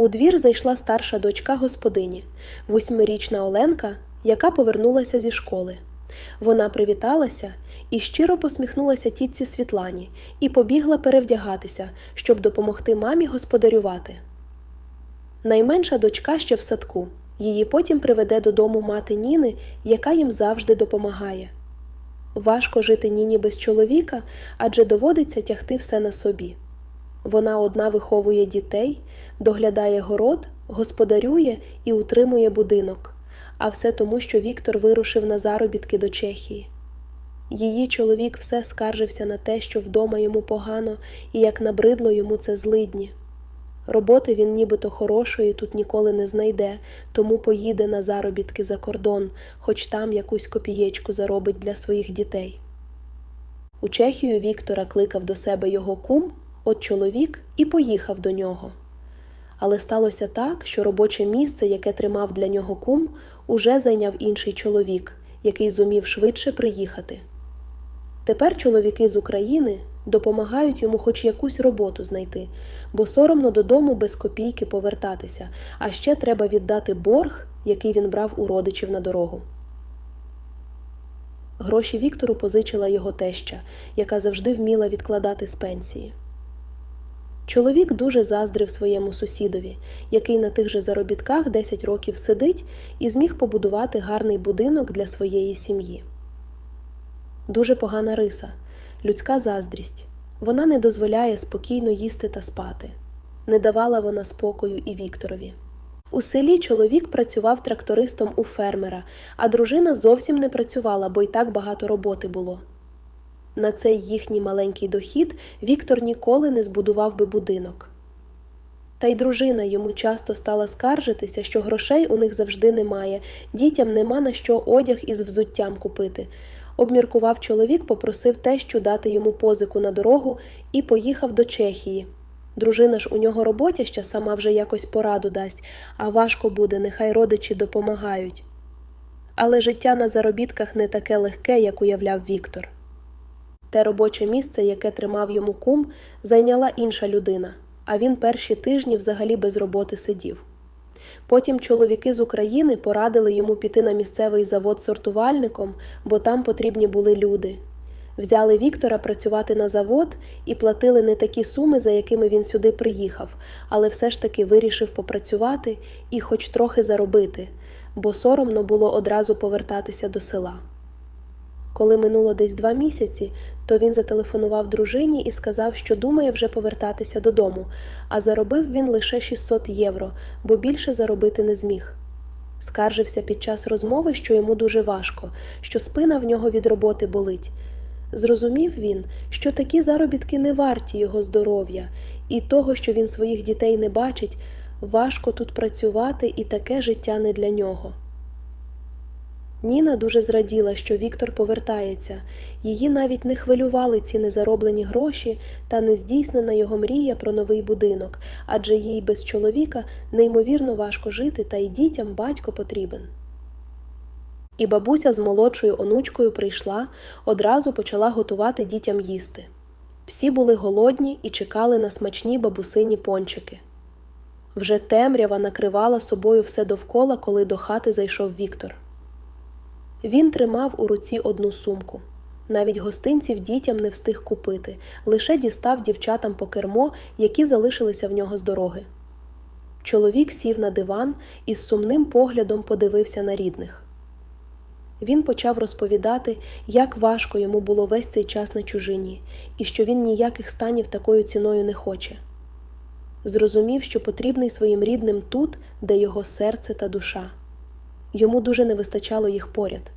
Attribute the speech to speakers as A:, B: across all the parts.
A: У двір зайшла старша дочка господині, восьмирічна Оленка, яка повернулася зі школи. Вона привіталася і щиро посміхнулася тітці Світлані і побігла перевдягатися, щоб допомогти мамі господарювати. Найменша дочка ще в садку. Її потім приведе додому мати Ніни, яка їм завжди допомагає. Важко жити Ніні без чоловіка, адже доводиться тягти все на собі. Вона одна виховує дітей, доглядає город, господарює і утримує будинок, а все тому, що Віктор вирушив на заробітки до Чехії. Її чоловік все скаржився на те, що вдома йому погано і як набридло йому це злидні. Роботи він нібито хорошої тут ніколи не знайде, тому поїде на заробітки за кордон, хоч там якусь копієчку заробить для своїх дітей. У Чехію Віктора кликав до себе його кум, от чоловік, і поїхав до нього. Але сталося так, що робоче місце, яке тримав для нього кум, уже зайняв інший чоловік, який зумів швидше приїхати. Тепер чоловіки з України допомагають йому хоч якусь роботу знайти, бо соромно додому без копійки повертатися, а ще треба віддати борг, який він брав у родичів на дорогу. Гроші Віктору позичила його теща, яка завжди вміла відкладати з пенсії. Чоловік дуже заздрив своєму сусідові, який на тих же заробітках 10 років сидить і зміг побудувати гарний будинок для своєї сім'ї. Дуже погана риса, людська заздрість. Вона не дозволяє спокійно їсти та спати. Не давала вона спокою і Вікторові. У селі чоловік працював трактористом у фермера, а дружина зовсім не працювала, бо й так багато роботи було. На цей їхній маленький дохід Віктор ніколи не збудував би будинок. Та й дружина йому часто стала скаржитися, що грошей у них завжди немає, дітям нема на що одяг із взуттям купити. Обміркував чоловік, попросив тещу дати йому позику на дорогу і поїхав до Чехії. Дружина ж у нього роботяща сама вже якось пораду дасть, а важко буде, нехай родичі допомагають. Але життя на заробітках не таке легке, як уявляв Віктор. Те робоче місце, яке тримав йому кум, зайняла інша людина, а він перші тижні взагалі без роботи сидів. Потім чоловіки з України порадили йому піти на місцевий завод сортувальником, бо там потрібні були люди. Взяли Віктора працювати на завод і платили не такі суми, за якими він сюди приїхав, але все ж таки вирішив попрацювати і хоч трохи заробити, бо соромно було одразу повертатися до села. Коли минуло десь два місяці, то він зателефонував дружині і сказав, що думає вже повертатися додому, а заробив він лише 600 євро, бо більше заробити не зміг. Скаржився під час розмови, що йому дуже важко, що спина в нього від роботи болить. Зрозумів він, що такі заробітки не варті його здоров'я, і того, що він своїх дітей не бачить, важко тут працювати і таке життя не для нього. Ніна дуже зраділа, що Віктор повертається, її навіть не хвилювали ці незароблені гроші та нездійснена його мрія про новий будинок, адже їй без чоловіка неймовірно важко жити, та й дітям батько потрібен. І бабуся з молодшою онучкою прийшла, одразу почала готувати дітям їсти. Всі були голодні і чекали на смачні бабусині пончики. Вже темрява накривала собою все довкола, коли до хати зайшов Віктор. Він тримав у руці одну сумку. Навіть гостинців дітям не встиг купити, лише дістав дівчатам по кермо, які залишилися в нього з дороги. Чоловік сів на диван і з сумним поглядом подивився на рідних. Він почав розповідати, як важко йому було весь цей час на чужині, і що він ніяких станів такою ціною не хоче. Зрозумів, що потрібний своїм рідним тут, де його серце та душа. Йому дуже не вистачало їх поряд.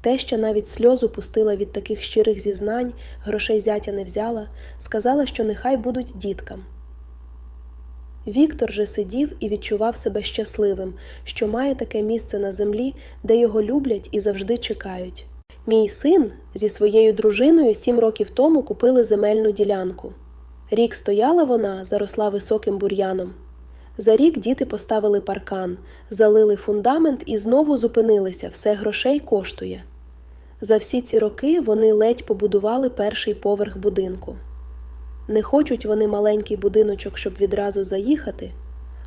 A: Теща навіть сльозу пустила від таких щирих зізнань, грошей зятя не взяла, сказала, що нехай будуть діткам. Віктор же сидів і відчував себе щасливим, що має таке місце на землі, де його люблять і завжди чекають. Мій син зі своєю дружиною сім років тому купили земельну ділянку. Рік стояла вона, заросла високим бур'яном. За рік діти поставили паркан, залили фундамент і знову зупинилися, все грошей коштує. За всі ці роки вони ледь побудували перший поверх будинку. Не хочуть вони маленький будиночок, щоб відразу заїхати,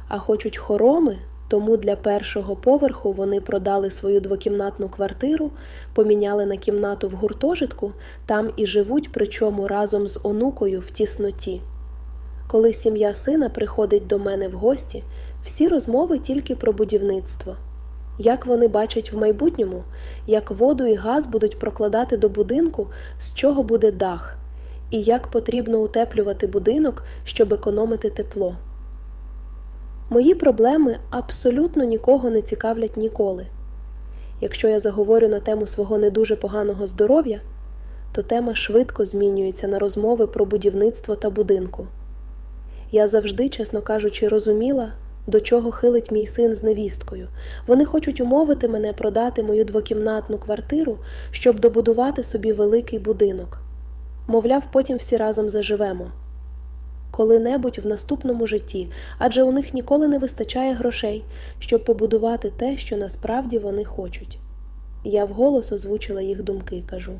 A: а хочуть хороми, тому для першого поверху вони продали свою двокімнатну квартиру, поміняли на кімнату в гуртожитку, там і живуть, причому разом з онукою в тісноті. Коли сім'я сина приходить до мене в гості, всі розмови тільки про будівництво. Як вони бачать в майбутньому, як воду і газ будуть прокладати до будинку, з чого буде дах, і як потрібно утеплювати будинок, щоб економити тепло. Мої проблеми абсолютно нікого не цікавлять ніколи. Якщо я заговорю на тему свого не дуже поганого здоров'я, то тема швидко змінюється на розмови про будівництво та будинку. Я завжди, чесно кажучи, розуміла, до чого хилить мій син з невісткою. Вони хочуть умовити мене продати мою двокімнатну квартиру, щоб добудувати собі великий будинок. Мовляв, потім всі разом заживемо. Коли-небудь в наступному житті, адже у них ніколи не вистачає грошей, щоб побудувати те, що насправді вони хочуть. Я вголос озвучила їх думки, кажу: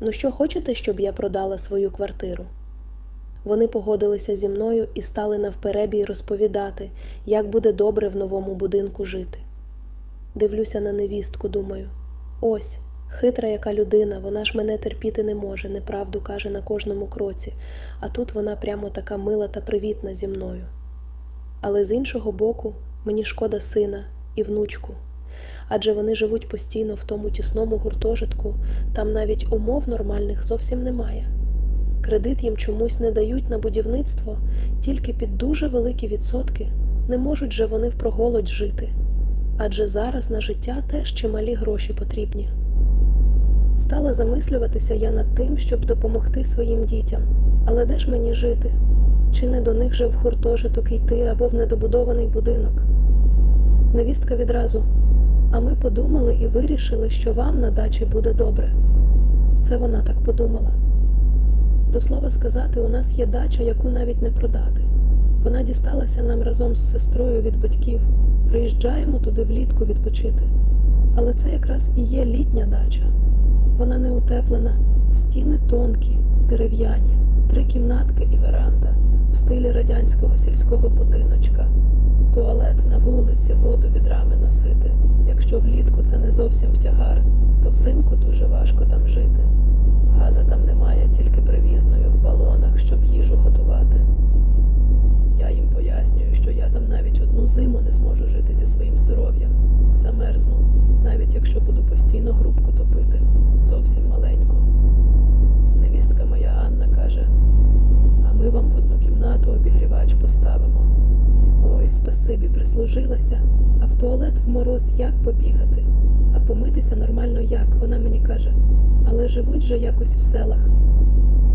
A: Ну що хочете, щоб я продала свою квартиру? Вони погодилися зі мною і стали навперебій розповідати, як буде добре в новому будинку жити. Дивлюся на невістку, думаю: ось, хитра яка людина, вона ж мене терпіти не може, неправду каже на кожному кроці, а тут вона прямо така мила та привітна зі мною. Але з іншого боку, мені шкода сина і внучку. Адже вони живуть постійно в тому тісному гуртожитку, там навіть умов нормальних зовсім немає. Кредит їм чомусь не дають на будівництво, тільки під дуже великі відсотки не можуть же вони впроголодь жити. Адже зараз на життя теж чималі гроші потрібні. Стала замислюватися я над тим, щоб допомогти своїм дітям. Але де ж мені жити? Чи не до них же в гуртожиток йти або в недобудований будинок? Невістка відразу. А ми подумали і вирішили, що вам на дачі буде добре. Це вона так подумала. До слова сказати, у нас є дача, яку навіть не продати. Вона дісталася нам разом з сестрою від батьків. Приїжджаємо туди влітку відпочити. Але це якраз і є літня дача. Вона не утеплена, стіни тонкі, дерев'яні, три кімнатки і веранда в стилі радянського сільського будиночка. Туалет на вулиці, воду відрами носити. Якщо влітку це не зовсім втягар, то взимку дуже важко там жити. Газа там немає, тільки привізною в балонах, щоб їжу готувати. Я їм пояснюю, що я там навіть одну зиму не зможу жити зі своїм здоров'ям. Замерзну, навіть якщо буду постійно грубку топити, зовсім маленьку. Невістка моя Анна каже: а ми вам в одну кімнату обігрівач поставимо. Спасибі, прислужилася, а в туалет в мороз як побігати? А помитися нормально як? Вона мені каже, але живуть же якось в селах.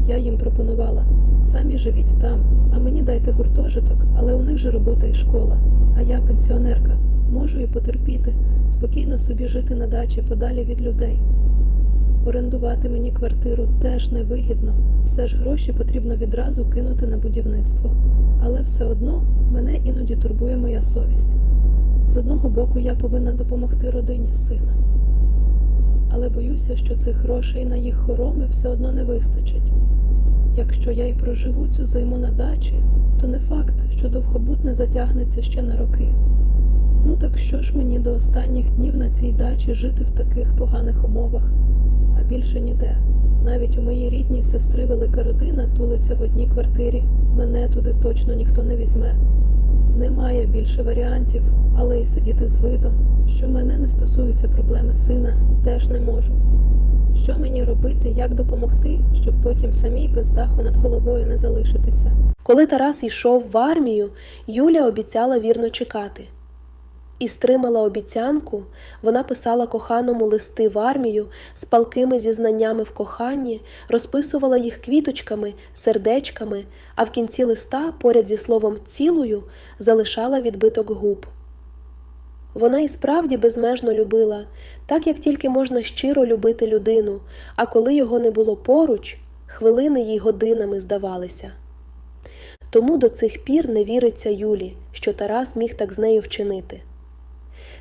A: Я їм пропонувала самі живіть там, а мені дайте гуртожиток, але у них же робота і школа. А я пенсіонерка, можу і потерпіти, спокійно собі жити на дачі подалі від людей. Орендувати мені квартиру теж невигідно, все ж гроші потрібно відразу кинути на будівництво. Але все одно мене іноді турбує моя совість. З одного боку, я повинна допомогти родині сина. Але боюся, що цих грошей на їх хороми все одно не вистачить. Якщо я й проживу цю зиму на дачі, то не факт, що довгобут не затягнеться ще на роки. Ну так що ж мені до останніх днів на цій дачі жити в таких поганих умовах, більше ніде. Навіть у моїй рідній сестри велика родина тулиться в одній квартирі. Мене туди точно ніхто не візьме. Немає більше варіантів, але й сидіти з видом, що мене не стосуються проблеми сина, теж не можу. Що мені робити, як допомогти, щоб потім самій без даху над головою не залишитися? Коли Тарас йшов в армію, Юля обіцяла вірно чекати. І стримала обіцянку, вона писала коханому листи в армію з палкими зізнаннями в коханні, розписувала їх квіточками, сердечками, а в кінці листа, поряд зі словом цілую, залишала відбиток губ. Вона і справді безмежно любила, так як тільки можна щиро любити людину, а коли його не було поруч, хвилини їй годинами здавалися. Тому до цих пір не віриться Юлі, що Тарас міг так з нею вчинити.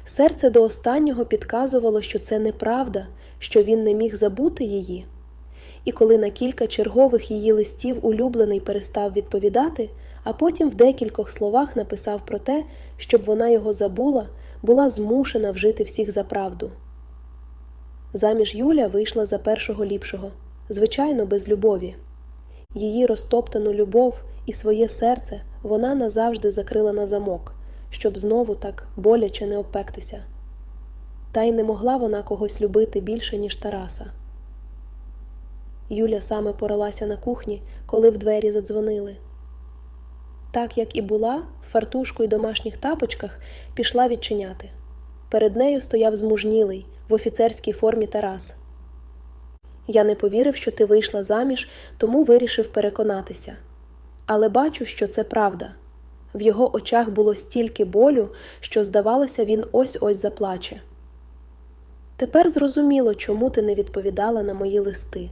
A: Серце до останнього підказувало, що це неправда, що він не міг забути її. І коли на кілька чергових її листів улюблений перестав відповідати, а потім в декількох словах написав про те, щоб вона його забула, була змушена вжити всіх за правду. Заміж Юля вийшла за першого ліпшого, звичайно, без любові. Її розтоптану любов і своє серце вона назавжди закрила на замок, щоб знову так боляче не обпектися. Та й не могла вона когось любити більше, ніж Тараса. Юля саме поралася на кухні, коли в двері задзвонили. Так як і була, в фартушку й домашніх тапочках пішла відчиняти. Перед нею стояв змужнілий в офіцерській формі Тарас. Я не повірив, що ти вийшла заміж, тому вирішив переконатися. Але бачу, що це правда. В його очах було стільки болю, що, здавалося, він ось ось заплаче. Тепер зрозуміло, чому ти не відповідала на мої листи.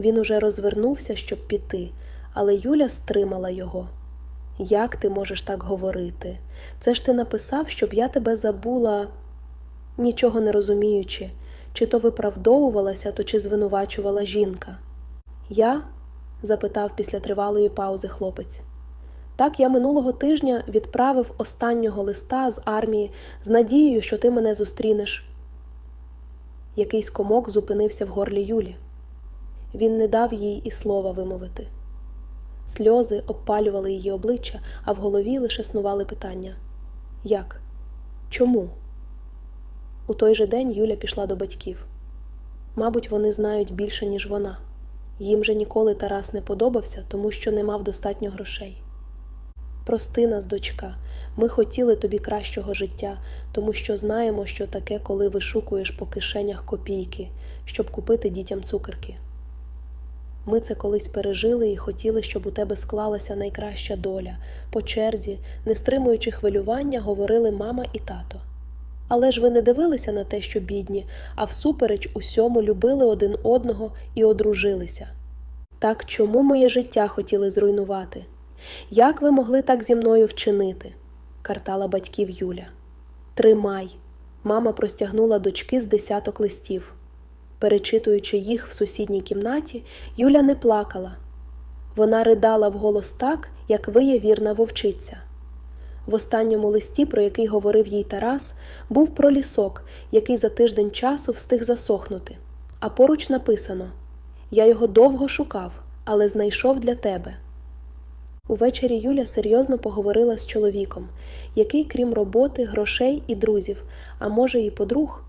A: Він уже розвернувся, щоб піти, але Юля стримала його. Як ти можеш так говорити? Це ж ти написав, щоб я тебе забула, нічого не розуміючи, чи то виправдовувалася, то чи звинувачувала жінка. Я? запитав після тривалої паузи хлопець. Так я минулого тижня відправив останнього листа з армії з надією, що ти мене зустрінеш. Якийсь комок зупинився в горлі Юлі. Він не дав їй і слова вимовити. Сльози обпалювали її обличчя, а в голові лише снували питання Як? Чому? У той же день Юля пішла до батьків. Мабуть, вони знають більше, ніж вона. Їм же ніколи Тарас не подобався, тому що не мав достатньо грошей. Прости нас, дочка, ми хотіли тобі кращого життя, тому що знаємо, що таке, коли вишукуєш по кишенях копійки, щоб купити дітям цукерки. Ми це колись пережили і хотіли, щоб у тебе склалася найкраща доля. По черзі, не стримуючи хвилювання, говорили мама і тато. Але ж ви не дивилися на те, що бідні, а всупереч усьому любили один одного і одружилися. Так чому моє життя хотіли зруйнувати? Як ви могли так зі мною вчинити? картала батьків Юля. Тримай. Мама простягнула дочки з десяток листів. Перечитуючи їх в сусідній кімнаті, Юля не плакала. Вона ридала вголос так, як виє вірна вовчиця. В останньому листі, про який говорив їй Тарас, був про лісок, який за тиждень часу встиг засохнути. А поруч написано Я його довго шукав, але знайшов для тебе. Увечері Юля серйозно поговорила з чоловіком, який, крім роботи, грошей і друзів, а може, і подруг,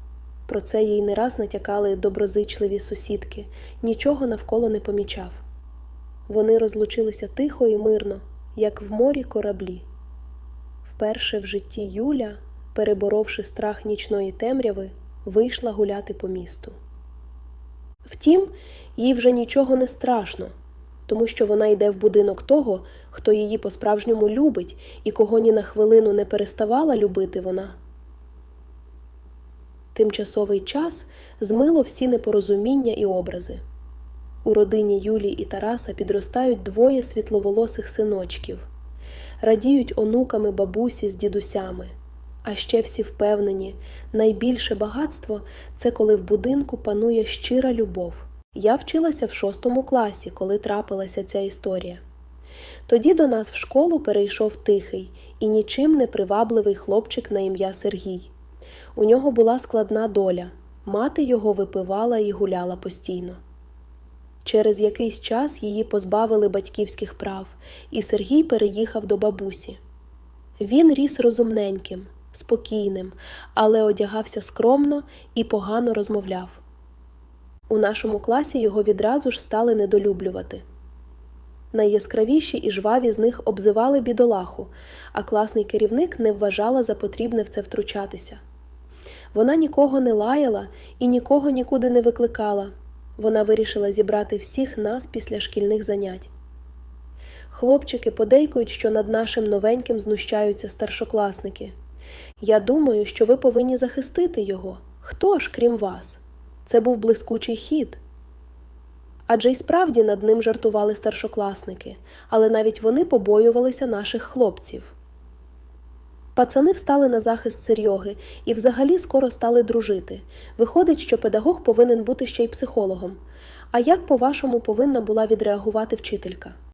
A: про це їй не раз натякали доброзичливі сусідки, нічого навколо не помічав. Вони розлучилися тихо і мирно, як в морі кораблі. Вперше в житті Юля, переборовши страх нічної темряви, вийшла гуляти по місту. Втім, їй вже нічого не страшно, тому що вона йде в будинок того, хто її по-справжньому любить і кого ні на хвилину не переставала любити вона. Тимчасовий час змило всі непорозуміння і образи. У родині Юлії і Тараса підростають двоє світловолосих синочків, радіють онуками бабусі з дідусями. А ще всі впевнені, найбільше багатство це коли в будинку панує щира любов. Я вчилася в шостому класі, коли трапилася ця історія. Тоді до нас в школу перейшов тихий і нічим не привабливий хлопчик на ім'я Сергій. У нього була складна доля, мати його випивала і гуляла постійно. Через якийсь час її позбавили батьківських прав, і Сергій переїхав до бабусі. Він ріс розумненьким, спокійним, але одягався скромно і погано розмовляв. У нашому класі його відразу ж стали недолюблювати. Найяскравіші і жваві з них обзивали бідолаху, а класний керівник не вважала за потрібне в це втручатися. Вона нікого не лаяла і нікого нікуди не викликала. Вона вирішила зібрати всіх нас після шкільних занять. Хлопчики подейкують, що над нашим новеньким знущаються старшокласники. Я думаю, що ви повинні захистити його. Хто ж, крім вас? Це був блискучий хід. Адже й справді над ним жартували старшокласники, але навіть вони побоювалися наших хлопців. Пацани встали на захист Серйоги і взагалі скоро стали дружити. Виходить, що педагог повинен бути ще й психологом. А як, по-вашому, повинна була відреагувати вчителька?